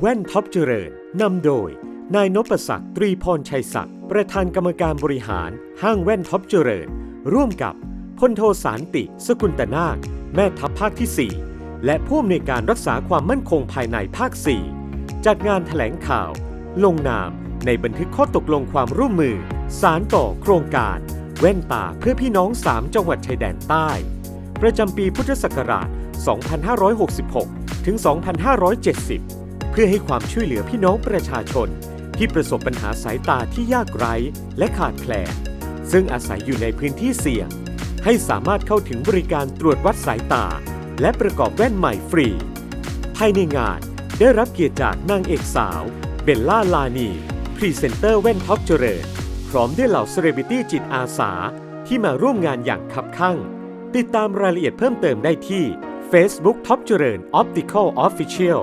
แว่นท็อปเจริญนำโดย นายนพศักดิ์ตรีพรชัยศักดิ์ประธานกรรมการบริหารห้างแว่นท็อปเจริญ ร่วมกับพลโทสารติ สกุลตนาค แม่ทัพภาคที่ 4 และผู้อำนวยการรักษาความมั่นคงภายในภาค 4 จัดงานแถลงข่าว ลงนามในบันทึกข้อตกลงความร่วมมือ สารต่อโครงการ แว่นตาเพื่อพี่น้อง 3 จังหวัดชายแดนใต้ ประจำปีพุทธศักราช 2566 ถึง 2570 เพื่อให้ความช่วยเหลือพี่น้องประชาชน ที่ประสบปัญหาสายตาที่ยากไร้และขาดแคลนซึ่งอาศัยอยู่ในพื้นที่เสี่ยง ให้สามารถเข้าถึงบริการตรวจวัดสายตา และประกอบแว่นใหม่ฟรี ภายในงานได้รับเกียรติจากนางเอกสาว เบลล่าลานี พรีเซนเตอร์แว่นท็อปเจริญ พร้อมด้วยเหล่าเซเลบริตี้จิตอาสาที่มาร่วมงานอย่างคับคั่ง ติดตามรายละเอียดเพิ่มเติมได้ที่ Facebook ท็อปเจริญ Optical Official